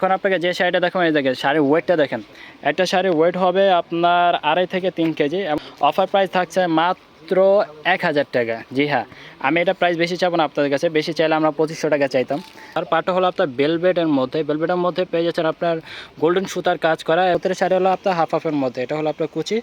এখন আপনাকে যে শাড়িটা দেখেন এই দেখেন, শাড়ির ওয়েটটা দেখেন। একটা শাড়ির ওয়েট হবে আপনার আড়াই থেকে তিন কেজি। অফার প্রাইস থাকছে মাত্র এক হাজার টাকা। জি হ্যাঁ আমি এটা প্রাইস বেশি চাবো না আপনাদের কাছে, বেশি চাইলে আমরা পঁচিশশো টাকা চাইতাম। আর পাটা হলো আপনার বেলভেটের মধ্যে বেলভেটের মধ্যে পেয়ে যাচ্ছেন আপনার গোল্ডেন সুতার কাজ করা। এতের শাড়ি হলো আপনার হাফ হাফের মধ্যে, এটা হলো আপনার কুচি।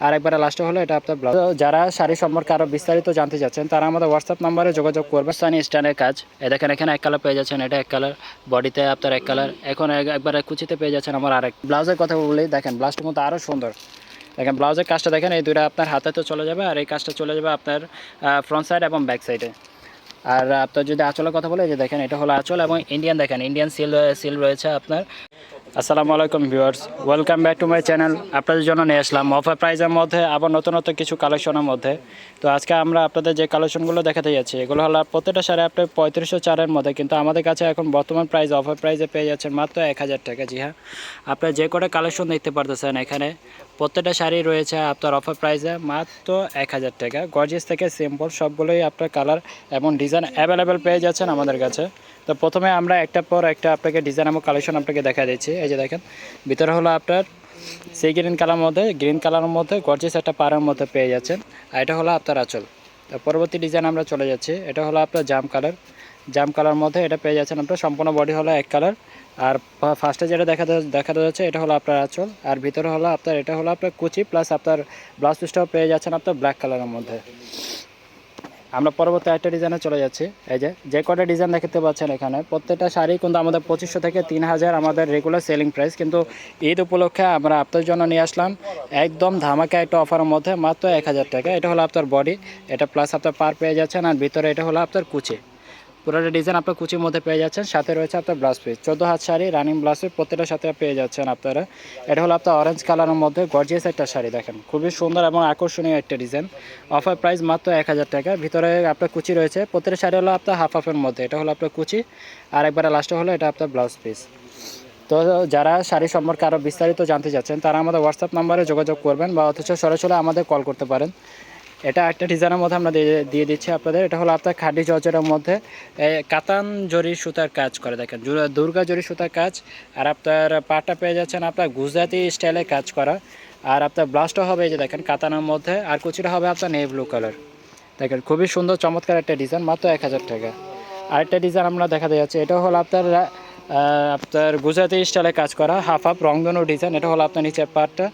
আর একবারে লাস্টে হলো এটা আপনার ব্লাউজ যারা শাড়ি সম্পর্কে আরও বিস্তারিত জানতে চাচ্ছেন, তারা আমাদের হোয়াটসঅ্যাপ নাম্বারে যোগাযোগ করবে সানি স্ট্যান্ডের কাজ। এ দেখেন, এখানে এক কালার পেয়ে যাচ্ছেন, এটা এক কালার বডিতে আপনার এক কালার এখন এক- একবারে কুচিতে পেয়ে যাচ্ছেন আমার আরেক ব্লাউজের কথা বলেই দেখেন ব্লাউজটার মধ্যে আরও সুন্দর। দেখেন, ব্লাউজের কাজটা দেখেন, এই দুটো আপনার হাতে তো চলে যাবে, আর এই কাজটা চলে যাবে আপনার ফ্রন্ট সাইড এবং ব্যাক সাইডে আর আপনার যদি আঁচলের কথা বলে যে দেখেন, এটা হলো আঁচল এবং ইন্ডিয়ান দেখেন ইন্ডিয়ান সিল সিল রয়েছে আপনার। আসসালামু আলাইকুম viewers, welcome back to my channel. আপনাদের জন্য নিয়ে আসলাম অফার প্রাইজের মধ্যে, আবার নতুন নতুন কিছু কালেকশনের মধ্যে। তো আজকে আমরা আপনাদের যে কালেকশনগুলো দেখাতে যাচ্ছি, এগুলো হলো প্রত্যেকটা শাড়ি আপনার পঁয়ত্রিশশো চারের মধ্যে, কিন্তু আমাদের কাছে এখন বর্তমান প্রাইস অফার প্রাইজে পেয়ে যাচ্ছেন মাত্র এক হাজার টাকা। জি হ্যাঁ আপনার যে কটা কালেকশন দেখতে পারতেছেন এখানে। প্রত্যেকটা শাড়ি রয়েছে আপনার অফার প্রাইসে মাত্র এক হাজার টাকা। গর্জিয়াস থেকে সিম্পল সবগুলোই আপনার কালার এবং ডিজাইন অ্যাভেলেবেল পেয়ে যাচ্ছেন আমাদের কাছে। তো প্রথমে আমরা একটা পর একটা আপনাকে ডিজাইন এবং কালেকশন আপনাকে দেখা দিচ্ছি। এই যে দেখেন, ভিতরে হলো আপনার সেই গ্রিন কালার মধ্যে গ্রিন কালারের মধ্যে গর্জিয়াস একটা পাড়ের মধ্যে পেয়ে যাচ্ছেন। আর এটা হলো আপনার আঁচল। তো পরবর্তী ডিজাইন আমরা চলে যাচ্ছি। এটা হলো আপনার জাম কালার জাম কালার মধ্যে এটা পেয়ে যাচ্ছেন আপনার, সম্পূর্ণ বডি হলো এক কালার আর ফার্স্টে যেটা দেখা দেখা যাচ্ছে, এটা হলো আপনার আঁচল। আর ভিতরে হলো আপনার, এটা হলো আপনার কুচি প্লাস আপনার ব্লাউজ পিসটাও পেয়ে যাচ্ছেন আপনার ব্ল্যাক কালারের মধ্যে। আমরা পরবর্তী একটা ডিজাইনে চলে যাচ্ছি। এই যে যে কটা ডিজাইন দেখতে পাচ্ছেন এখানে, প্রত্যেকটা শাড়ি কিন্তু আমাদের পঁচিশশো থেকে তিন হাজার আমাদের রেগুলার সেলিং প্রাইস কিন্তু ঈদ উপলক্ষে আমরা আপনার জন্য নিয়ে আসলাম একদম ধামাকা একটা অফারের মধ্যে মাত্র এক হাজার টাকা। এটা হলো আপনার বডি এটা প্লাস আপনার পার পেয়ে যাচ্ছেন আর ভিতরে এটা হলো আপনার কুচি। পুরোটা ডিজাইন আপনার কুচির মধ্যে পেয়ে যাচ্ছেন। সাথে রয়েছে আপনার ব্লাউজ পিস চোদ্দ হাত শাড়ি রানিং ব্লাউজ পিস প্রত্যেকটার সাথে পেয়ে যাচ্ছেন আপনারা। এটা হলো আপনার অরেঞ্জ কালারের মধ্যে গর্জিয়াস একটা শাড়ি, দেখেন। খুবই সুন্দর এবং আকর্ষণীয় একটা ডিজাইন অফার প্রাইস মাত্র এক হাজার টাকা। ভিতরে আপনার কুচি রয়েছে। প্রত্যেকটা শাড়ি হলো আপনার হাফ হাফের মধ্যে। এটা হলো আপনার কুচি। আর একবারে লাস্টে হলো এটা আপনার ব্লাউজ পিস তো যারা শাড়ি সম্পর্কে আরও বিস্তারিত জানতে চাচ্ছেন, তারা আমাদের হোয়াটসঅ্যাপ নাম্বারে যোগাযোগ করবেন বা অথচ সরাসরি আমাদের কল করতে পারেন। এটা একটা ডিজাইনের মধ্যে আমরা দিয়ে দিয়ে দিচ্ছি আপনাদের। এটা হলো আপনার খাদি জর্জের মধ্যে কাতান জরি সুতার কাজ করে দেখেন। দুর্গা জরি সুতার কাজ, আর আপনার পাটা পেয়ে যাচ্ছেন আপনার গুজরাটি স্টাইলে কাজ করা। আর আপনার ব্লাউজটা হবে এই যে দেখেন কাতানের মধ্যে, আর কুচিটা হবে আপনার নেই ব্লু কালার দেখেন খুবই সুন্দর, চমৎকার একটা ডিজাইন মাত্র এক হাজার টাকা। আরেকটা ডিজাইন আমরা দেখা দেখাতে যাচ্ছি, এটা হলো আপনার আপনার গুজরাটি স্টাইলে কাজ করা হাফ হাফ রংধনু ডিজাইন এটা হলো আপনার নিচের পার্টটা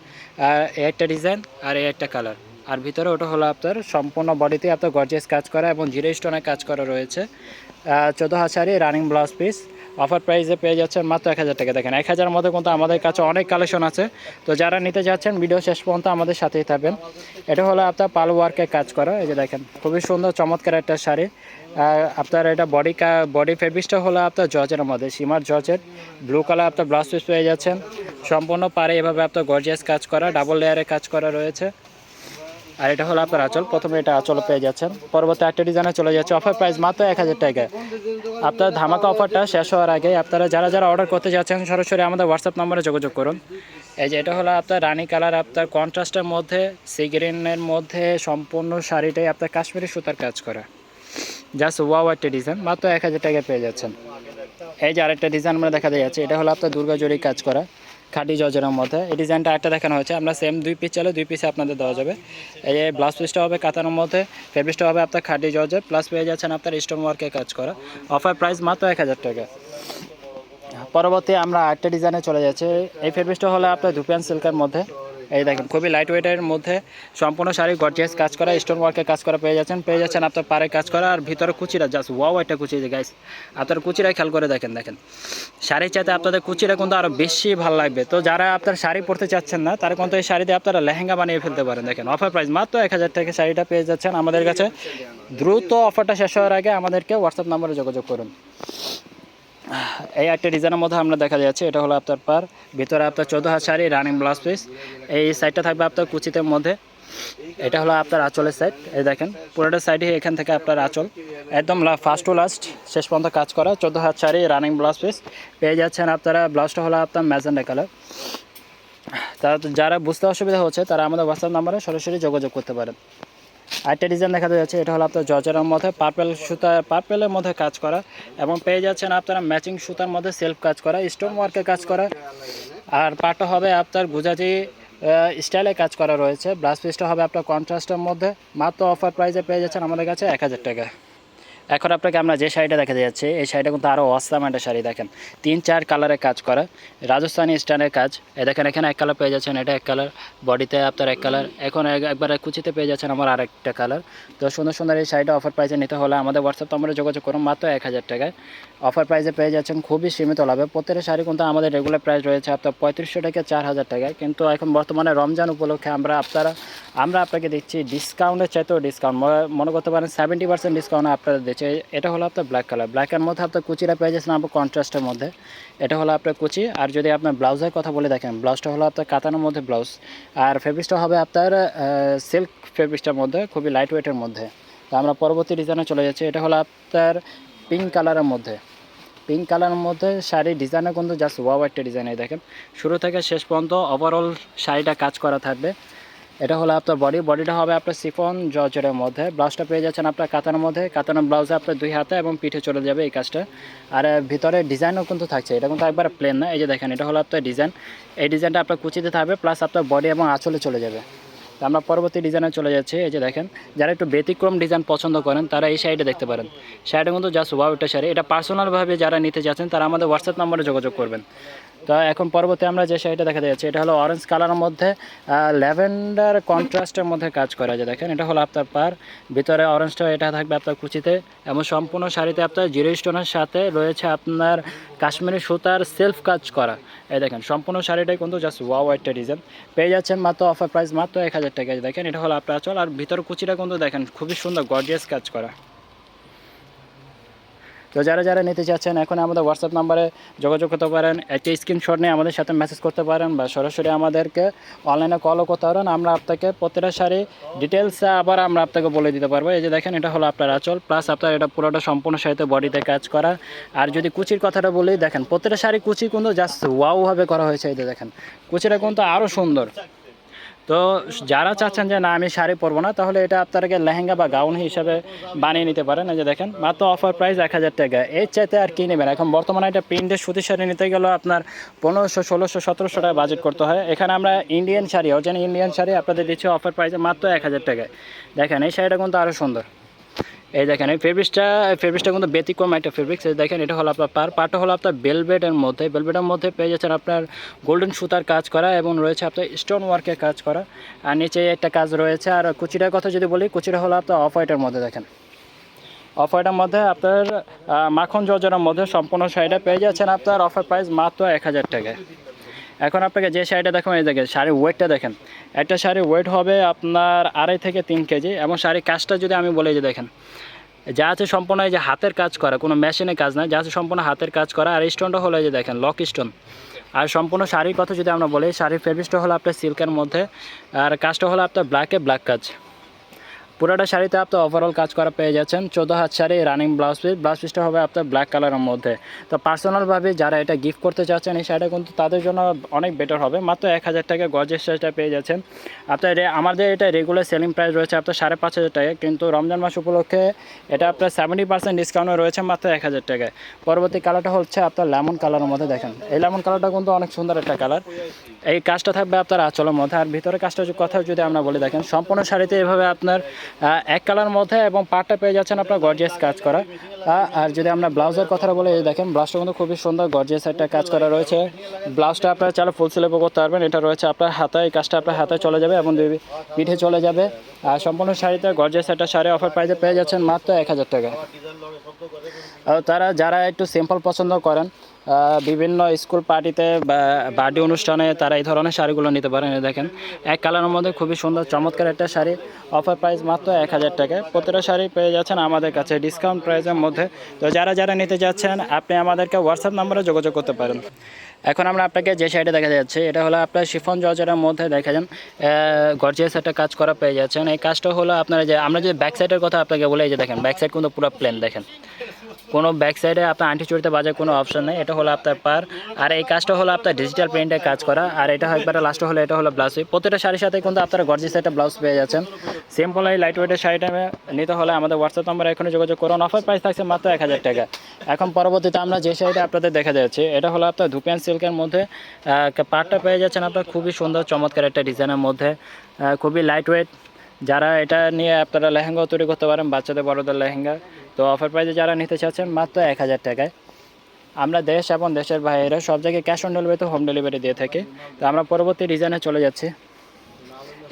আর একটা ডিজাইন আর একটা কালার আর ভিতরে ওটা হলো আপনার সম্পূর্ণ বডিতে আপনার গর্জিয়াস কাজ করা এবং জিরো স্টোনের কাজ করা রয়েছে। চোদ্দ হাজারি রানিং ব্লাউজ পিস অফার প্রাইসে পেয়ে যাচ্ছেন মাত্র এক হাজার টাকা। দেখেন, এক হাজার মধ্যে কিন্তু আমাদের কাছে অনেক কালেকশন আছে। তো যারা নিতে যাচ্ছেন ভিডিও শেষ পর্যন্ত আমাদের সাথেই থাকবেন। এটা হলো আপনার পাল ওয়ার্কে কাজ করা। এই যে দেখেন, খুবই সুন্দর, চমৎকার একটা শাড়ি। আপনার এটা বডি কা বডি ফেব্রিক্সটা হলো আপনার জর্জের মধ্যে, সীমার জর্জের। ব্লু কালার আপনার ব্লাউজ পিস পেয়ে যাচ্ছেন। সম্পূর্ণ পারে এভাবে আপনার গর্জিয়াস কাজ করা ডাবল লেয়ারে কাজ করা রয়েছে। আর এটা হলো আপনার আঁচল। প্রথমে এটা আঁচল পেয়ে যাচ্ছেন। পরবর্তী একটা ডিজাইনে চলে যাচ্ছে। অফার প্রাইস মাত্র এক হাজার টাকা। আপনার ধামাকা অফারটা শেষ হওয়ার আগে আপনারা যারা যারা অর্ডার করতে যাচ্ছেন, সরাসরি আমাদের হোয়াটসঅ্যাপ নম্বরে যোগাযোগ করুন। এই যে এটা হলো আপনার রানি কালার, আপনার কন্ট্রাস্টের মধ্যে সি গ্রিনের মধ্যে সম্পূর্ণ শাড়িটাই আপনার কাশ্মীরি সুতার কাজ করা। জাস্ট ওয়াও একটা ডিজাইন মাত্র এক হাজার টাকায় পেয়ে যাচ্ছেন। এই যে আরেকটা ডিজাইন আমরা দেখাতে যাচ্ছে। এটা হলো আপনার দুর্গা জরি কাজ করা। খাটি জজরের মধ্যে। এই ডিজাইনটা একটা দেখানো হয়েছে। আমরা সেম দুই পিস চালে দুই পিসে আপনাদের দেওয়া যাবে। এই ব্লাউজ পিসটা হবে কাতানোর মধ্যে ফেব্রিক্সটা হবে আপনার খাটি জজের প্লাস পেয়ে যাচ্ছেন আপনার স্টোন ওয়ার্কে কাজ করা। অফার প্রাইস মাত্র এক হাজার টাকা। পরবর্তী আমরা আটটা ডিজাইনে চলে যাচ্ছি। এই ফেব্রিক্সটা হলে আপনার ধুপিয়ান সিল্কের মধ্যে। এই দেখেন, খুবই লাইট ওয়েটের মধ্যে সম্পূর্ণ শাড়ি গর্জিয়াস কাজ করা স্টোন ওয়ার্কে কাজ করা পেয়ে যাচ্ছেন। পেয়ে যাচ্ছেন আপনার পারে কাজ করা, আর ভিতরে কুচিরা জাস্ট ওয়াও একটা কুচি যে গাইস আপনার কুচিরা খেয়াল করে দেখেন দেখেন। শাড়ি চাইতে আপনাদের কুচিরা কিন্তু আরও বেশি ভালো লাগবে। তো যারা আপনার শাড়ি পরতে চাচ্ছেন না, তারা কিন্তু এই শাড়িতে আপনারা লেহেঙ্গা বানিয়ে ফেলতে পারেন। দেখেন অফার প্রাইস মাত্র এক হাজার টাকা শাড়িটা পেয়ে যাচ্ছেন। আমাদের কাছে দ্রুত অফারটা শেষ হওয়ার আগে আমাদেরকে হোয়াটসঅ্যাপ নাম্বারে যোগাযোগ করুন। এই একটা ডিজাইনের মধ্যে আমরা দেখা যাচ্ছে, এটা হলো আপনার পার, ভিতরে আপনার চোদ্দ হাত শাড়ি রানিং ব্লাউজ পিস এই সাইডটা থাকবে আপনার কুচিতের মধ্যে। এটা হলো আপনার আঁচলের সাইড এই দেখেন। পুরোটা সাইডে এখান থেকে আপনার আঁচল। একদম ফার্স্ট টু লাস্ট শেষ পর্যন্ত কাজ করা, চোদ্দ হাত শাড়ি রানিং ব্লাউজ পিস পেয়ে যাচ্ছেন আপনারা ব্লাউজটা হলো আপনার ম্যাজেন্ডা কালার তারা যারা বুঝতে অসুবিধা হচ্ছে, তারা আমাদের হোয়াটসঅ্যাপ নাম্বারে সরাসরি যোগাযোগ করতে পারেন। আরেকটা ডিজাইন দেখা যাচ্ছে, এটা হলো আপনার জর্জরের মধ্যে পার্পেল সুতা পার্পেলের মধ্যে কাজ করা এবং পেয়ে যাচ্ছেন আপনারা ম্যাচিং সুতার মধ্যে সেলফ কাজ করা স্টোন ওয়ার্কের কাজ করা। আর পাটা হবে আপনার গুজাজি স্টাইলে কাজ করা রয়েছে। ব্লাস পিসটা হবে আপনার কন্ট্রাস্টের মধ্যে। মাত্র অফার প্রাইসে পেয়ে যাচ্ছেন আমাদের কাছে এক হাজার টাকা। এখন আপনাকে আমরা যে শাড়িটা দেখা যাচ্ছে, এই শাড়িটা কিন্তু আরও অস্তাম একটা শাড়ি, দেখেন। তিন, চার কালারের কাজ করা। রাজস্থানি স্টাইলের কাজ। এ দেখেন, এখানে এক কালার পেয়ে যাচ্ছেন, এটা এক কালার বডিতে আপনার এক কালার এখন একবার কুচিতে পেয়ে যাচ্ছেন আমার আরেকটা কালার তো সুন্দর সুন্দর এই শাড়িটা অফার প্রাইসে নিতে হলে আমাদের হোয়াটসঅ্যাপ নম্বরে যোগাযোগ করুন, মাত্র এক হাজার টাকায়। অফার প্রাইসে পেয়ে যাচ্ছেন, খুবই সীমিত লাভে। প্রত্যেকটা শাড়ি কিন্তু আমাদের রেগুলার প্রাইস রয়েছে, আপনার পঁয়ত্রিশশো থেকে চার হাজার টাকায়। কিন্তু এখন বর্তমানে রমজান উপলক্ষে আমরা আপনারা, আমরা আপনাকে দিচ্ছি ডিসকাউন্টের চাইতেও ডিসকাউন্ট মনে করতে পারেন সেভেন্টি পার্সেন্ট ডিসকাউন্ট আপনাদের দিচ্ছে এটা হলো আপনার ব্ল্যাক কালার ব্ল্যাকের মধ্যে আপনার কুচিটা পেয়ে যাচ্ছেন আপনার কন্ট্রাস্টের মধ্যে। এটা হলো আপনার কুচি, আর যদি আপনার ব্লাউজের কথা বলে দেখেন ব্লাউজটা হলো আপনার কাতানোর মধ্যে ব্লাউজ আর ফেব্রিক্সটা হবে আপনার সিল্ক ফেব্রিক্সটার মধ্যে, খুবই লাইট ওয়েটের মধ্যে। তো আমরা পরবর্তী ডিজাইনে চলে যাচ্ছি, এটা হলো আপনার পিঙ্ক কালারের মধ্যে। পিঙ্ক কালারের মধ্যে শাড়ির ডিজাইনে কিন্তু জাস্ট ওয়াও একটা ডিজাইন দেখেন। শুরু থেকে শেষ পর্যন্ত ওভারঅল শাড়িটা কাজ করা থাকবে। এটা হলো আপনার বডি বডিটা হবে আপনার সিফন জর্জের মধ্যে। ব্লাউজটা পেয়ে যাচ্ছেন আপনার কাতানোর মধ্যে। কাতানোর ব্লাউজে আপনার দুই হাতে এবং পিঠে চলে যাবে এই কাজটা। আর ভিতরে ডিজাইনও কিন্তু থাকছে। এটা কিন্তু একবার প্লেন না। এই যে দেখেন, এটা হলো আপনার ডিজাইন এই ডিজাইনটা আপনার কুচিতে থাকবে প্লাস আপনার বডি এবং আঁচলে চলে যাবে। তো আমরা পরবর্তী ডিজাইনে চলে যাচ্ছি। এই যে দেখেন, যারা একটু ব্যতিক্রম ডিজাইন পছন্দ করেন, তারা এই শাড়িটা দেখতে পারেন। শাড়িটা কিন্তু জাস্ট ওয়াও শাড়ি। এটা পার্সোনালভাবে যারা নিতে চাচ্ছেন তারা আমাদের হোয়াটসঅ্যাপ নম্বরে যোগাযোগ করবেন। তো এখন পরবর্তী আমরা যে শাড়িটা দেখা যাচ্ছে, এটা হলো অরেঞ্জ কালারের মধ্যে ল্যাভেন্ডার কন্ট্রাস্টের মধ্যে কাজ করা যায়। দেখেন, এটা হলো আপনার পার, ভিতরে অরেঞ্জটা এটা থাকবে আপনার কুচিতে। এবং সম্পূর্ণ শাড়িতে আপনার জিরো স্টোনের সাথে রয়েছে আপনার কাশ্মীরি সুতার সেলফ কাজ করা। এই দেখেন, সম্পূর্ণ শাড়িটাই কিন্তু জাস্ট ওয়াও একটা ডিজাইন পেয়ে যাচ্ছেন মাত্র অফার প্রাইস মাত্র এক হাজার টাকা দেখেন, এটা হলো আপনার চল আর ভিতর কুচিটা কিন্তু দেখেন, খুবই সুন্দর গর্জিয়াস কাজ করা। তো যারা যারা নিতে চাচ্ছেন, এখন আমাদের হোয়াটসঅ্যাপ নাম্বারে যোগাযোগ করতে পারেন একটি স্ক্রিনশট নিয়ে আমাদের সাথে মেসেজ করতে পারেন বা সরাসরি আমাদেরকে অনলাইনে কলও করতে পারেন। আমরা আপনাকে প্রত্যেকটা শাড়ি ডিটেলস আবার আমরা আপনাকে বলে দিতে পারব। এই যে দেখেন, এটা হলো আপনার আঁচল প্লাস আপনার এটা পুরোটা সম্পূর্ণ শাড়িতে বডিতে কাজ করা। আর যদি কুচির কথাটা বলি, দেখেন প্রত্যেকটা শাড়ি কুচি কিন্তু জাস্ট ওয়াওভাবে করা হয়েছে। এই যে দেখেন, কুচিটা কিন্তু আরও সুন্দর। তো যারা চাচ্ছেন যে না, আমি শাড়ি পরবো না, তাহলে এটা আপনাকে লেহেঙ্গা বা গাউন হিসাবে বানিয়ে নিতে পারেন। এই যে দেখেন, মাত্র অফার প্রাইস এক হাজার টাকা। এর চাইতে আর কী নেবেন? এখন বর্তমানে এটা প্রিন্টের সুতির শাড়ি নিতে গেলেও আপনার পনেরোশো, ষোলোশো, সতেরোশো টাকা বাজেট করতে হয়। এখানে আমরা ইন্ডিয়ান শাড়ি অর্জেন ইন্ডিয়ান শাড়ি আপনাদের দিচ্ছি অফার প্রাইসে মাত্র এক হাজার টাকায়। দেখেন, এই শাড়িটা কিন্তু আরও সুন্দর। এই দেখেন, এই ফেব্রিক্সটা ফেব্রিক্সটা কিন্তু ব্যতিক্রম একটা ফেব্রিক্স এই দেখেন, এটা হলো আপনার পার পাটা হলো আপনার বেলভেটের মধ্যে। বেলভেটের মধ্যে পেয়ে যাচ্ছেন আপনার গোল্ডেন সুতার কাজ করা এবং রয়েছে আপনার স্টোন ওয়ার্কের কাজ করা। আর নিচে একটা কাজ রয়েছে। আর কুচিটার কথা যদি বলি, কুচিটা হলো আপনার অফ হোয়াইটের মধ্যে দেখেন। অফ হোয়াইটের মধ্যে আপনার মাখন জর্জরের মধ্যে সম্পূর্ণ শাড়িটা পেয়ে যাচ্ছেন আপনার অফার প্রাইস মাত্র এক হাজার টাকায়। এখন আপনাকে যে শাড়িটা দেখুন এই দেখেন, শাড়ির ওয়েটটা দেখেন। একটা শাড়ির ওয়েট হবে আপনার আড়াই থেকে তিন কেজি এবং শাড়ির কাজটা যদি আমি বলি যে দেখেন, যা আছে সম্পূর্ণ এই যে হাতের কাজ করা, কোনো মেশিনে কাজ না যা আছে সম্পূর্ণ হাতের কাজ করা, আর স্টোনটা হলো এই যে দেখেন লক স্টোন আর সম্পূর্ণ শাড়ির কথা যদি আমরা বলি, শাড়ির ফেব্রিক্সটা হলো আপনার সিল্কের মধ্যে, আর কাজটা হলো আপনার ব্ল্যাকে ব্ল্যাক কাজ। পুরোটা শাড়িতে আপনি ওভারঅল কাজ করা পেয়ে যাচ্ছেন। চোদ্দ হাত sari running blouse piece blouse পিসটা হবে আপনার ব্ল্যাক কালারের মধ্যে। তো পার্সোনালভাবে যারা এটা গিফট করতে চাচ্ছেন, এই শাড়িটা কিন্তু তাদের জন্য অনেক বেটার হবে। মাত্র এক হাজার টাকা গজের শাড়িটা পেয়ে যাচ্ছেন। আপনার আমাদের এটা রেগুলার সেলিং প্রাইস রয়েছে আপনার সাড়ে পাঁচ হাজার টাকা কিন্তু রমজান মাস উপলক্ষে এটা আপনার সেভেন্টি পার্সেন্ট ডিসকাউন্ট রয়েছে মাত্র এক হাজার টাকায়। পরবর্তী কালারটা হচ্ছে আপনার লেমন কালারের মধ্যে দেখেন। এই লেমন কালারটা কিন্তু অনেক সুন্দর একটা কালার এই কাজটা থাকবে আপনার আঁচলের মধ্যে। আর ভিতরে কাজটা কথা যদি আমরা বলে, দেখেন, সম্পূর্ণ শাড়িতে এভাবে আপনার এক কালার মধ্যে এবং পাটটা পেয়ে যাচ্ছেন আপনার গর্জিয়াস কাজ করা। আর যদি আমরা ব্লাউজের কথা বলে দেখেন, ব্লাউজটা কিন্তু খুবই সুন্দর গর্জিয়াস একটা কাজ করা রয়েছে। ব্লাউজটা আপনার চাইলে ফুল স্লিপও করতে পারবেন। এটা রয়েছে আপনার হাতে এই কাজটা আপনার হাতে চলে যাবে এবং পিঠে চলে যাবে। আর সম্পূর্ণ শাড়িতে গর্জিয়াস একটা শাড়ি অফার প্রাইসে পেয়ে যাচ্ছেন মাত্র এক হাজার টাকা তারা যারা একটু সিম্পল পছন্দ করেন বিভিন্ন স্কুল পার্টিতে বা বার্থডে অনুষ্ঠানে তারা এই ধরনের শাড়িগুলো নিতে পারেন। দেখেন, এক কালারের মধ্যে খুবই সুন্দর, চমৎকার একটা শাড়ি। অফার প্রাইস মাত্র এক হাজার টাকায় প্রতিটা শাড়ি পেয়ে যাচ্ছেন আমাদের কাছে ডিসকাউন্ট প্রাইসের মধ্যে। তো যারা যারা নিতে যাচ্ছেন, আপনি আমাদেরকে হোয়াটসঅ্যাপ নাম্বারে যোগাযোগ করতে পারেন। এখন আমরা আপনাকে যে শাড়িটা দেখা যাচ্ছে, এটা হলো আপনার শিফন জর্জরের মধ্যে দেখা যান গর্জিয়াস একটা কাজ করা পেয়ে যাচ্ছেন। এই কাজটা হলো আপনারা যে, আমরা যে ব্যাক সাইডের কথা আপনাকে বলে যে দেখেন ব্যাক সাইড কিন্তু পুরো প্লেন দেখেন। কোনো ব্যাক সাইডে আপনার আন্টি চুরিতে বাজার কোনো অপশন নেই, এটা হলো আপনার পার। আর এই কাজটা হলো আপনার ডিজিটাল প্রিন্টে কাজ করা, আর এটা একবারে লাস্ট হলো, এটা হলো ব্লাউজ প্রতিটা শাড়ির সাথে কিন্তু আপনারা গর্জিস একটা ব্লাউজ পেয়ে যাচ্ছেন। সিম্পল এই লাইট ওয়েটের শাড়িটা নিতে হলে আমাদের হোয়াটসঅ্যাপ নাম্বার এখনই যোগাযোগ করুন। অফার প্রাইস থাকছে মাত্র এক হাজার টাকা। এখন পরবর্তীতে আমরা যে শাড়িটা আপনাদের দেখা যাচ্ছে, এটা হলো আপনার ধুপিয়ান সিল্কের মধ্যে পাটটা পেয়ে যাচ্ছেন আপনার খুবই সুন্দর, চমৎকার একটা ডিজাইনের মধ্যে। খুবই লাইট ওয়েট যারা এটা নিয়ে আপনারা লেহেঙ্গাও তৈরি করতে পারেন, বাচ্চাদের, বড়দের লেহেঙ্গা। তো অফার প্রাইজে যারা নিতে চাচ্ছেন মাত্র এক হাজার টাকায়। আমরা দেশ এবং দেশের বাইরে সব জায়গায় ক্যাশ অন ডেলিভারিতে হোম ডেলিভারি দিয়ে থাকি। তো আমরা পরবর্তী ডিজাইনে চলে যাচ্ছি।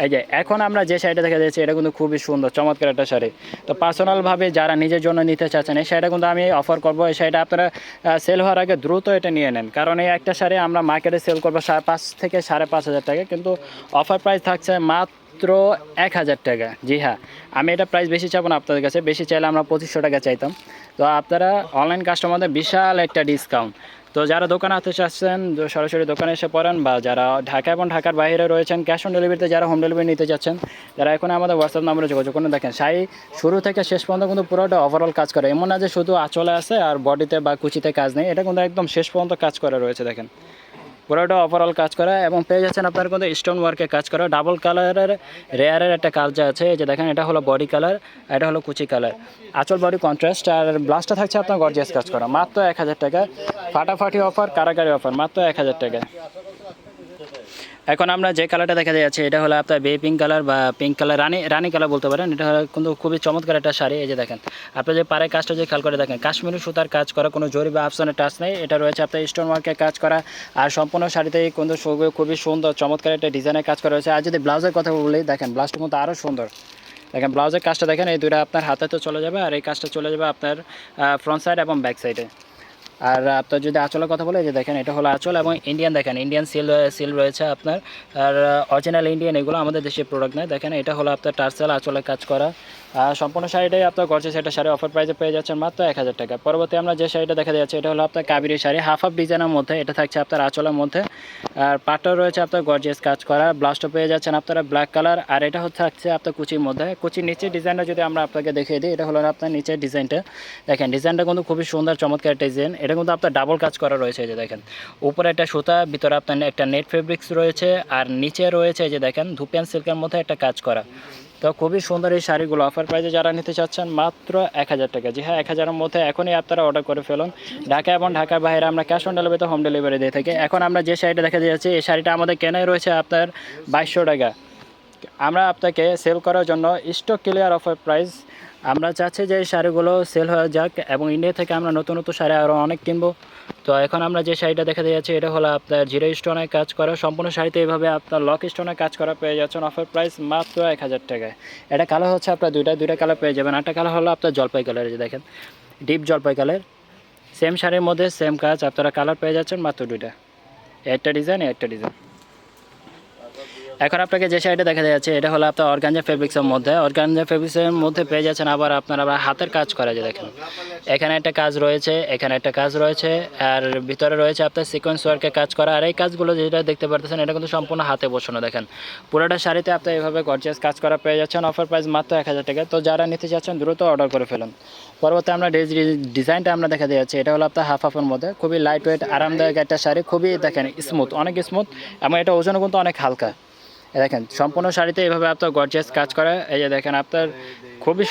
এই যে, এখন আমরা যে শাড়িটা দেখা যাচ্ছে, এটা কিন্তু খুবই সুন্দর, চমৎকার একটা শাড়ি। তো পার্সোনালভাবে যারা নিজের জন্য নিতে চাচ্ছেন, এই শাড়িটা কিন্তু আমি অফার করব। এই শাড়িটা আপনারা সেল হওয়ার আগে দ্রুত এটা নিয়ে নেন। কারণ এই একটা শাড়ি আমরা মার্কেটে সেল করব সাড়ে পাঁচ থেকে সাড়ে পাঁচ হাজার টাকা, কিন্তু অফার প্রাইস থাকছে মাত্র এক হাজার টাকা। জি হ্যাঁ আমি এটা প্রাইস বেশি চাবো না আপনাদের কাছে, বেশি চাইলে আমরা পঁচিশশো টাকা চাইতাম। তো আপনারা অনলাইন কাস্টমারদের বিশাল একটা ডিসকাউন্ট তো যারা দোকানে আসতে চাচ্ছেন সরাসরি দোকানে এসে পড়েন বা যারা ঢাকা এবং ঢাকার বাইরে রয়েছেন ক্যাশ অন ডেলিভারিতে যারা হোম ডেলিভারি নিতে চাচ্ছেন তারা এখন আমাদের হোয়াটসঅ্যাপ নাম্বারে যোগাযোগ করুন। দেখেন শাড়ি শুরু থেকে শেষ পর্যন্ত কিন্তু পুরোটা ওভারঅল কাজ করে। এমন না যে শুধু আঁচলে আছে আর বডিতে বা কুচিতে কাজ নেই, এটা কিন্তু একদম শেষ পর্যন্ত কাজ করা রয়েছে, দেখেন। পুরোটা ওভারঅল কাজ করা এবং পেয়ে যাচ্ছেন আপনার কিন্তু স্টোন ওয়ার্কে কাজ করা। ডাবল কালারের রেয়ারের একটা কাজ আছে যে দেখেন, এটা হলো বডি কালার এটা হলো কুচি কালার আচল বডি কন্ট্রাস্ট আর ব্লাউজটা থাকছে আপনার গর্জিয়াস কাজ করা। মাত্র এক হাজার টাকা। ফাটাফাটি অফার কারাকারি অফার মাত্র এক হাজার টাকা। এখন আমরা যে কালারটা দেখা যাচ্ছে, এটা হলো আপনার বে পিঙ্ক কালার বা পিঙ্ক কালার রানি রানি কালার বলতে পারেন। এটা হলো কিন্তু খুবই চমৎকার একটা শাড়ি, এই যে দেখেন। আপনি যে পাড়ে কাজটা যে খেয়াল করে দেখেন, কাশ্মীরি সুতার কাজ করা, কোনো জরি বা আফসানের টাচ নেই। এটা রয়েছে আপনার স্টোন ওয়ার্কের কাজ করা। আর সম্পূর্ণ শাড়িতেই কিন্তু খুবই সুন্দর, চমৎকার একটা ডিজাইনের কাজ করা রয়েছে আর যদি ব্লাউজের কথা বলি, দেখেন ব্লাউজটা কিন্তু আরও সুন্দর। দেখেন ব্লাউজের কাজটা দেখেন, এই দুটো আপনার হাতে তো চলে যাবে, আর এই কাজটা চলে যাবে আপনার ফ্রন্ট সাইড এবং ব্যাক সাইডে আর আপনার যদি আঁচলের কথা বলে যে দেখেন, এটা হলো আঁচল এবং ইন্ডিয়ান দেখেন ইন্ডিয়ান সিল সিল রয়েছে আপনার। আর অরিজিনাল ইন্ডিয়ান এগুলো আমাদের দেশের প্রোডাক্ট নয়। দেখেন, এটা হলো আপনার টার্সেল আঁচলের কাজ করা। সম্পূর্ণ শাড়িটাই আপনার গর্জে সেটা শাড়ি। অফার প্রাইসে পেয়ে যাচ্ছেন মাত্র এক হাজার টাকা। পরবর্তী আমরা যে শাড়িটা দেখা যাচ্ছে, এটা হলো আপনার কাবেরি শাড়ি। হাফ হাফ ডিজাইনের মধ্যে, এটা থাকছে আপনার আঁচলের মধ্যে। আর পাটটাও রয়েছে আপনার গর্জিয়াস কাজ করা। ব্লাউজটা পেয়ে যাচ্ছেন আপনারা ব্ল্যাক কালার আর, এটা হচ্ছে, থাকছে আপনার কুচির মধ্যে। কুচির নিচের ডিজাইনটা যদি আমরা আপনাকে দেখিয়ে দিই, এটা হলো আপনার নিচের ডিজাইনটা দেখেন ডিজাইনটা কিন্তু খুবই সুন্দর, চমৎকার ডিজাইন এটা কিন্তু আপনার ডাবল কাজ করা রয়েছে যে দেখেন। উপরে একটা সুতা, ভিতরে আপনার একটা নেট ফেব্রিক্স রয়েছে, আর নিচে রয়েছে যে দেখেন ধুপিয়ান সিল্কের মধ্যে একটা কাজ করা। তো খুবই সুন্দর এই শাড়িগুলো অফার প্রাইসে যারা নিতে চাচ্ছেন, মাত্র এক হাজার টাকা। জি হ্যাঁ এক হাজারের মধ্যে এখনই আপনারা অর্ডার করে ফেলুন। ঢাকা এবং ঢাকার বাইরে আমরা ক্যাশ অন ডেলিভারিতে হোম ডেলিভারি দিয়ে থাকি। এখন আমরা যে শাড়িটা দেখা যাচ্ছে, এই শাড়িটা আমাদের কেনাই রয়েছে আপনার বাইশশো টাকা। আমরা আপনাকে সেল করার জন্য স্টক ক্লিয়ার অফার প্রাইস আমরা চাচ্ছি যে শাড়িগুলো সেল হয়ে যাক এবং ইন্ডিয়া থেকে আমরা নতুন নতুন শাড়ি আরও অনেক কিনবো। তো এখন আমরা যে শাড়িটা দেখা যাচ্ছে, এটা হলো আপনার জিরো স্টোনে কাজ করা। সম্পূর্ণ শাড়িতে এইভাবে আপনার লক স্টোনে কাজ করা পেয়ে যাচ্ছেন। অফার প্রাইস মাত্র এক হাজার টাকায়। এটা কালার হচ্ছে আপনার দুইটা দুইটা কালার পেয়ে যাবেন। একটা কালার হলো আপনার জলপাই কালার যে দেখেন। ডিপ জলপাই কালার সেম শাড়ির মধ্যে সেম কাজ, আপনারা কালার পেয়ে যাচ্ছেন মাত্র দুইটা। একটা ডিজাইন একটা ডিজাইন এখন আপনাকে যে শাড়িটা দেখা যাচ্ছে, এটা হলো আপনার অর্গানজা ফেব্রিক্সের মধ্যে। অর্গানজা ফেব্রিক্সের মধ্যে পেয়ে যাচ্ছেন আবার আপনার আবার হাতের কাজ করা যায় দেখেন। এখানে একটা কাজ রয়েছে, এখানে একটা কাজ রয়েছে, আর ভিতরে রয়েছে আপনার সিকোয়েন্স ওয়ার্কে কাজ করা। আর এই কাজগুলো যেটা দেখতে পারতেছেন, এটা কিন্তু সম্পূর্ণ হাতে বসানো, দেখেন। পুরোটা শাড়িতে আপনি এইভাবে গর্জিয়াস কাজ করা পেয়ে যাচ্ছেন অফার প্রাইস মাত্র এক হাজার টাকা। তো যারা নিতে চাচ্ছেন, দ্রুত অর্ডার করে ফেলুন। পরবর্তী আমরা ডিজাইনটা আমরা দেখা যাচ্ছে, এটা হলো আপনার হাফ হাফের মধ্যে। খুবই লাইট ওয়েট আরামদায়ক একটা শাড়ি, খুবই দেখেন স্মুথ অনেক স্মুথ এবং এটা ওজনও কিন্তু অনেক হালকা। দেখেন, সম্পূর্ণ শাড়িতে এভাবে আপনার গর্জিয়াস কাজ করে। এই যে দেখেন, আপনার খুবই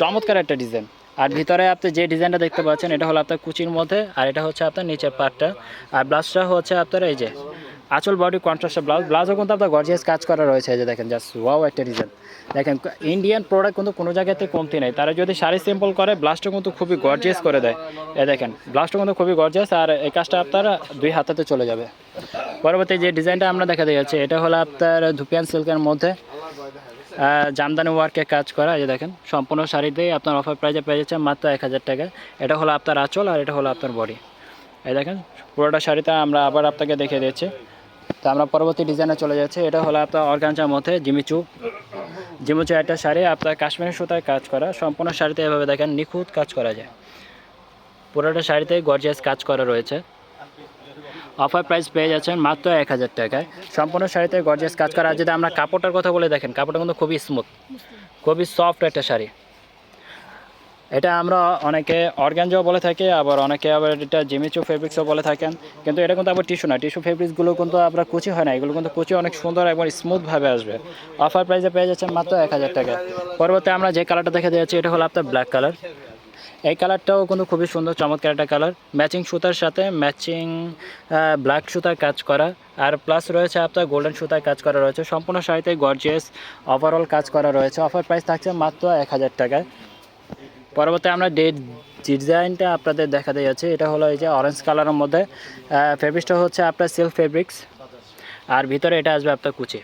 চমৎকার একটা ডিজাইন আর ভিতরে আপনি যে ডিজাইনটা দেখতে পাচ্ছেন, এটা হলো আপনার কুচির মধ্যে, আর এটা হচ্ছে আপনার নিচের পার্টটা আর ব্লাউজটা হচ্ছে আপনার এই যে আঁচল বডি কন্ট্রাস্টের ব্লাউজ ব্লাউজও কিন্তু আপনার গর্জিয়াস কাজ করা রয়েছে যে দেখেন জাস্ট ওয়াও একটা ডিজাইন দেখেন ইন্ডিয়ান প্রোডাক্ট কিন্তু কোনো জায়গাতে কমতি নেই। তারা যদি শাড়ি সিম্পল করে ব্লাউজটা কিন্তু খুবই গর্জিয়াস করে দেয়। এ দেখেন ব্লাউজটা কিন্তু খুবই গর্জিয়াস আর এই কাজটা আপনার দুই হাতাতে চলে যাবে। পরবর্তী যে ডিজাইনটা আমরা দেখা যাচ্ছে, এটা হলো আপনার ধুপিয়ান সিল্কের মধ্যে জামদানি ওয়ার্কে কাজ করা, এই দেখেন, সম্পূর্ণ শাড়িতেই আপনার অফার প্রাইজে পেয়ে যাচ্ছে মাত্র এক হাজার টাকা। এটা হলো আপনার আঁচল, আর এটা হলো আপনার বডি এই দেখেন, পুরোটা শাড়িটা আমরা আবার আপনাকে দেখিয়ে দিচ্ছি। তো আমরা পরবর্তী ডিজাইনে চলে যাচ্ছি। এটা হলো আপনার অর্গানজার মধ্যে জিমিচু। জিমিচু একটা শাড়ি, আপনার কাশ্মীরি সুতায় কাজ করা। সম্পূর্ণ শাড়িতে এভাবে দেখেন নিখুঁত কাজ করা যায়। পুরোটা শাড়িতে গর্জিয়াস কাজ করা রয়েছে। অফার প্রাইস পেয়ে যাচ্ছেন মাত্র এক হাজার টাকায়। সম্পূর্ণ শাড়িতে গর্জিয়াস কাজ করা। আর যদি আমরা কাপড়টার কথা বলে দেখেন, কাপড়টা কিন্তু খুবই স্মুথ খুবই সফট একটা শাড়ি। এটা আমরা অনেকে অর্গ্যানজাও বলে থাকি, আবার অনেকে আবার এটা জিমিচু ফেব্রিক্সও বলে থাকেন। কিন্তু এটা কিন্তু আবার টিস্যু না, টিস্যু ফেব্রিক্সগুলো কিন্তু আপনার কুচি হয় না, এগুলো কিন্তু কুচি অনেক সুন্দর এবং স্মুথভাবে আসবে। অফার প্রাইসে পেয়ে যাচ্ছেন মাত্র এক হাজার টাকা। পরবর্তী আমরা যে কালারটা দেখে দিয়েছি এটা হলো আপনার ব্ল্যাক কালার। এই কালারটাও কিন্তু খুবই সুন্দর, চমৎকার একটা কালার। ম্যাচিং সুতার সাথে ম্যাচিং ব্ল্যাক সুতার কাজ করা। আর প্লাস রয়েছে আপনার গোল্ডেন সুতার কাজ করা রয়েছে। সম্পূর্ণ শাড়িতে গর্জিয়াস ওভারঅল কাজ করা রয়েছে। অফার প্রাইস থাকছে মাত্র এক হাজার টাকায়। পরবর্তী আমরা ডে ডিজাইনটা আপনাদের দেখা দেখাতে যাচ্ছি, এটা হলো এই যে অরেঞ্জ কালারের মধ্যে ফেব্রিক্সটা হচ্ছে আপনার সিল্ক ফেব্রিক্স আর ভিতরে এটা আসবে আপনার কুচি।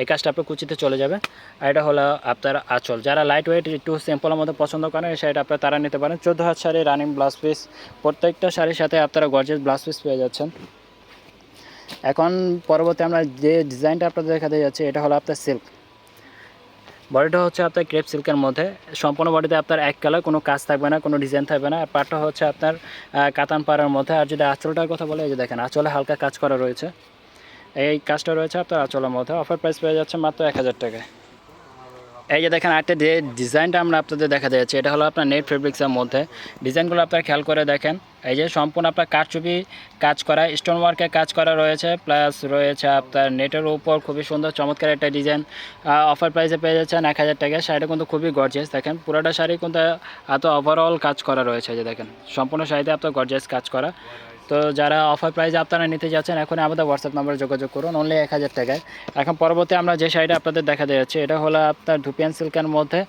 এই কাজটা আপনার কুচিতে চলে যাবে, আর এটা হলো আপনার আঁচল। যারা লাইট ওয়েট একটু সিম্পলের মধ্যে পছন্দ করেন শাড়িটা আপনারা তারা নিতে পারেন। চোদ্দ হাত শাড়ি রানিং ব্লাউজ পিস প্রত্যেকটা শাড়ির সাথে আপনারা গর্জেস ব্লাউজ পিস পেয়ে যাচ্ছেন। এখন পরবর্তী আমরা যে ডিজাইনটা আপনাদের দেখা দেখাতে যাচ্ছি, এটা হলো আপনার সিল্ক বডিটা হচ্ছে আপনার ক্রেপ সিল্কের মধ্যে। সম্পূর্ণ বডিতে আপনার এক কালার, কোনো কাজ থাকবে না, কোনো ডিজাইন থাকবে না। আর পাটটা হচ্ছে আপনার কাতান পাড়ার মধ্যে। আর যদি আঁচলটার কথা বলে, এই যে দেখেন, আঁচলে হালকা কাজ করা রয়েছে। এই কাজটা রয়েছে আপনার আঁচলের মধ্যে। অফার প্রাইস পেয়ে যাচ্ছে মাত্র এক হাজার টাকায়। এই যে দেখেন একটা যে ডিজাইনটা আমরা আপনাদের দেখা যাচ্ছে, এটা হলো আপনার নেট ফেব্রিক্সের মধ্যে। ডিজাইনগুলো আপনারা খেয়াল করে দেখেন। এই যে সম্পূর্ণ আপনার কারচুপি কাজ করা স্টোন ওয়ার্কে কাজ করা রয়েছে প্লাস রয়েছে আপনার নেটের উপর খুবই সুন্দর, চমৎকার একটা ডিজাইন অফার প্রাইসে পেয়ে যাচ্ছেন এক হাজার টাকা। শাড়িটা কিন্তু খুবই গর্জিয়াস দেখেন। পুরোটা শাড়ি কিন্তু এত ওভারঅল কাজ করা রয়েছে যে দেখেন। সম্পূর্ণ শাড়িতে আপনার গর্জিয়াস কাজ করা। তো যারা অফার প্রাইসে আপনারা নিতে যাচ্ছেন, এখন আমাদের হোয়াটসঅ্যাপ নাম্বারে যোগাযোগ করুন অনলি এক হাজার টাকায়। এখন পরবর্তী আমরা যে শাড়িটা আপনাদের দেখা যাচ্ছে, এটা হলো আপনার ধুপিয়ান সিল্কের মধ্যে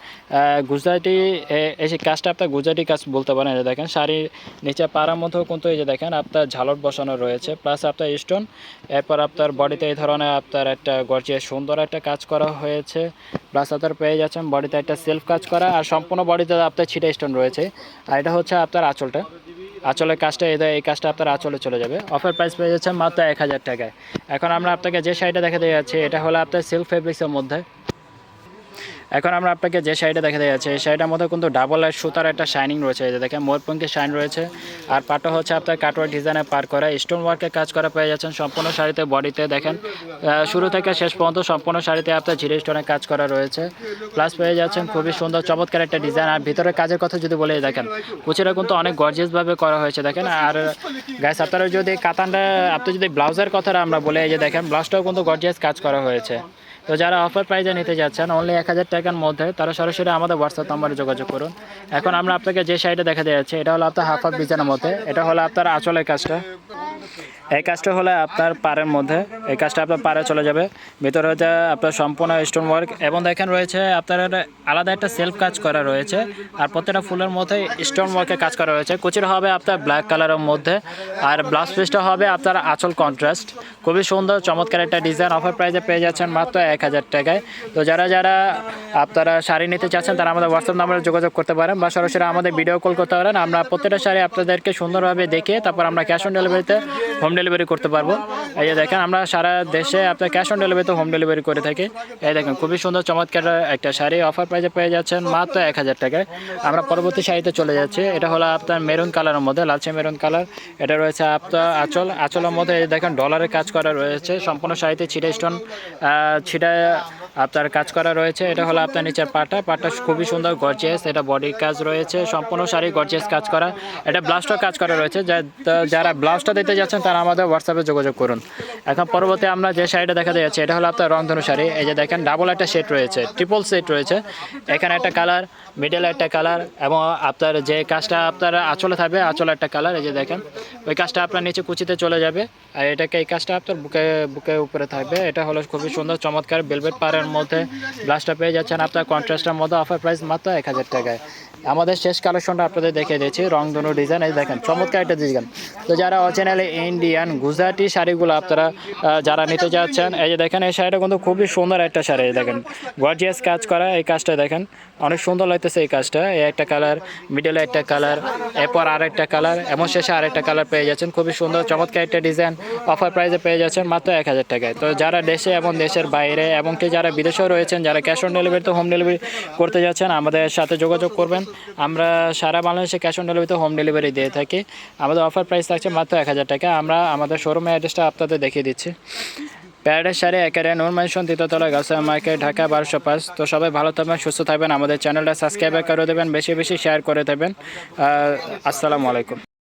গুজরাটি এই কাজটা আপনার গুজরাটি কাজ বলতে পারেন যে দেখেন, শাড়ির নিচে পাড়ার মধ্যেও কিন্তু এই যে দেখেন, আপনার ঝালট বসানো রয়েছে প্লাস আপনার স্টোন এরপর আপনার বডিতে এই ধরনের আপনার একটা গর্জিয়াস সুন্দর একটা কাজ করা হয়েছে প্লাস আপনার পেয়ে যাচ্ছেন বডিতে একটা সেলফ কাজ করা, আর সম্পূর্ণ বডিতে আপনার ছিটা স্টোন রয়েছে, আর এটা হচ্ছে আপনার আঁচলটা। আঁচলের কাজটা, এই এই কাজটা আপনার আচলে চলে যাবে। অফার প্রাইস পেয়ে যাচ্ছে মাত্র এক হাজার টাকায়। এখন আমরা আপনাকে যে শাড়িটা দেখাতে যাচ্ছি, এটা হলো আপনার সিল্ক ফেব্রিক্সের মধ্যে। এখন আমরা আপনাকে যে শাড়িটা দেখাতে যাচ্ছি, এই শাড়িটার মধ্যে কিন্তু ডাবল আর সুতার একটা শাইনিং রয়েছে। এই দেখেন ময়ূরপঙ্খী শাইন রয়েছে। আর পাটটা হচ্ছে আপনার কাটওয়ার ডিজাইনে পার করা। স্টোন ওয়ার্কের কাজ করা পেয়ে যাচ্ছেন সম্পূর্ণ শাড়িতে বডিতে দেখেন। শুরু থেকে শেষ পর্যন্ত সম্পূর্ণ শাড়িতে আপনার ঝিরে স্টোনের কাজ করা রয়েছে। প্লাস পেয়ে যাচ্ছেন খুবই সুন্দর, চমৎকার একটা ডিজাইন আর ভিতরে কাজের কথা যদি বলে দেখেন কুচিটা কিন্তু অনেক গর্জিয়াসভাবে করা হয়েছে। দেখেন, আর গাইস আপনারা যদি কাতানটা, আপনি যদি ব্লাউজের কথাটা আমরা বলে, এই যে দেখেন ব্লাউজটাও কিন্তু গর্জিয়াস কাজ করা হয়েছে। তো যারা অফার প্রাইজে নিতে যাচ্ছেন অনলি এক হাজার টাকার মধ্যে, তারা সরাসরি আমাদের হোয়াটসঅ্যাপ নাম্বারে যোগাযোগ করুন। এখন আমরা আপনাকে যে শাড়িটা দেখা যাচ্ছে, এটা হলো আপনার হাফ হাফ ডিজাইনের মধ্যে, এটা হলো আপনার আচলের কাজটা। এই কাজটা হলে আপনার পাড়ের মধ্যে, এই কাজটা আপনার পাড়ে চলে যাবে। ভিতরে হচ্ছে আপনার সম্পূর্ণ স্টোন ওয়ার্ক এবং দেখেন রয়েছে আপনার আলাদা একটা সেলফ কাজ করা রয়েছে, আর প্রত্যেকটা ফুলের মধ্যে স্টোন ওয়ার্কে কাজ করা রয়েছে। কুচির হবে আপনার ব্ল্যাক কালারের মধ্যে, আর ব্লাউজ পিসটা হবে আপনার আচল কন্ট্রাস্ট খুবই সুন্দর, চমৎকার একটা ডিজাইন অফার প্রাইসে পেয়ে যাচ্ছেন মাত্র এক হাজার টাকায়। তো যারা যারা আপনারা শাড়ি নিতে চাচ্ছেন, তারা আমাদের হোয়াটসঅ্যাপ নাম্বারে যোগাযোগ করতে পারেন বা সরাসরি আমাদের ভিডিও কল করতে পারেন। আমরা প্রত্যেকটা শাড়ি আপনাদেরকে সুন্দরভাবে দেখিয়ে তারপর আমরা ক্যাশ অন ডেলিভারিতে হোম ডেলিভারি করতে পারব। এই যে দেখেন, আমরা সারা দেশে আপনার ক্যাশ অন ডেলিভারিতে হোম ডেলিভারি করে থাকি। এই দেখেন, খুবই সুন্দর, চমৎকার একটা শাড়ি অফার প্রাইসে পেয়ে যাচ্ছেন মাত্র এক হাজার টাকায়। আমরা পরবর্তী শাড়িতে চলে যাচ্ছি। এটা হলো আপনার মেরুন কালারের মধ্যে, লালচে মেরুন কালার এটা রয়েছে আপনার আঁচল, আঁচলের মধ্যে দেখেন ডলারের কাজ করা রয়েছে। সম্পূর্ণ শাড়িতে ছিটা স্টোন ছিটা আপনার কাজ করা রয়েছে। এটা হলো আপনার নিচের পাটা। পাটা খুবই সুন্দর গর্জিয়াস এটা বডির কাজ রয়েছে। সম্পূর্ণ শাড়ি গর্জিয়াস কাজ করা। এটা ব্লাউজটা কাজ করা রয়েছে। যারা ব্লাউজটা দিতে যাচ্ছেন, তারা আমাদের হোয়াটসঅ্যাপে যোগাযোগ করুন। এখন পরবর্তী আমরা যে শাড়িটা দেখা যাচ্ছে, এটা হলো আপনার রংধনু শাড়ি। এই যে দেখেন ডাবল একটা সেট রয়েছে ট্রিপল সেট রয়েছে। এখানে একটা কালার মিডল একটা কালার এবং আপনার যে কাজটা আপনার আঁচলে থাকবে, আঁচলে একটা কালার এই যে দেখেন। ওই কাজটা আপনার নিচে কুচিতে চলে যাবে, আর এটাকে এই কাজটা আপনার বুকে বুকে উপরে থাকবে। এটা হলো খুবই সুন্দর, চমৎকার বেলভেট পাড়ের মধ্যে। ব্লাউজটা পেয়ে যাচ্ছেন আপনার কন্ট্রাস্টের মধ্যে অফার প্রাইস মাত্র এক হাজার টাকায়। আমাদের শেষ কালেকশনটা আপনাদের দেখে দিয়েছি রংধনু ডিজাইন এই দেখেন, চমৎকার একটা ডিজাইন তো যারা অরিজিনালি ইন্ডিয়ান গুজরাটি শাড়িগুলো আপনারা যারা নিতে যাচ্ছেন, এই যে দেখেন, এই শাড়িটা কিন্তু খুবই সুন্দর একটা শাড়ি দেখেন। গর্জিয়াস কাজ করা এই কাজটা, দেখেন। অনেক সুন্দর লাগতেছে এই কাজটা। এই একটা কালার মিডলে একটা কালার এরপর আর একটা কালার এমন শেষে আরেকটা কালার পেয়ে যাচ্ছেন। খুবই সুন্দর, চমৎকার একটা ডিজাইন অফার প্রাইসে পেয়ে যাচ্ছেন মাত্র এক হাজার টাকায়। তো যারা দেশে এবং দেশের বাইরে এবং কি যারা বিদেশেও রয়েছেন, যারা ক্যাশ অন ডেলিভারিতে হোম ডেলিভারি করতে যাচ্ছেন, আমাদের সাথে যোগাযোগ করবেন। আমরা সারা বাংলাদেশে ক্যাশ অন ডেলিভারিতে হোম ডেলিভারি দিয়ে থাকি। আমাদের অফার প্রাইস থাকছে মাত্র এক হাজার টাকা। আমরা আমাদের শোরুমের অ্যাড্রেসটা আপনাদের দেখিয়ে দিচ্ছি। প্যারাডাইস সারে একারে একেবারে নর্মাইশন তৃতীয়তলা গাছা মার্কেট, ঢাকা বারোশো পাঁচ। তো সবাই ভালো থাকবেন, সুস্থ থাকবেন। আমাদের চ্যানেলটা সাবস্ক্রাইব করে দেবেন, বেশি বেশি শেয়ার করে দেবেন। আসসালামু আলাইকুম।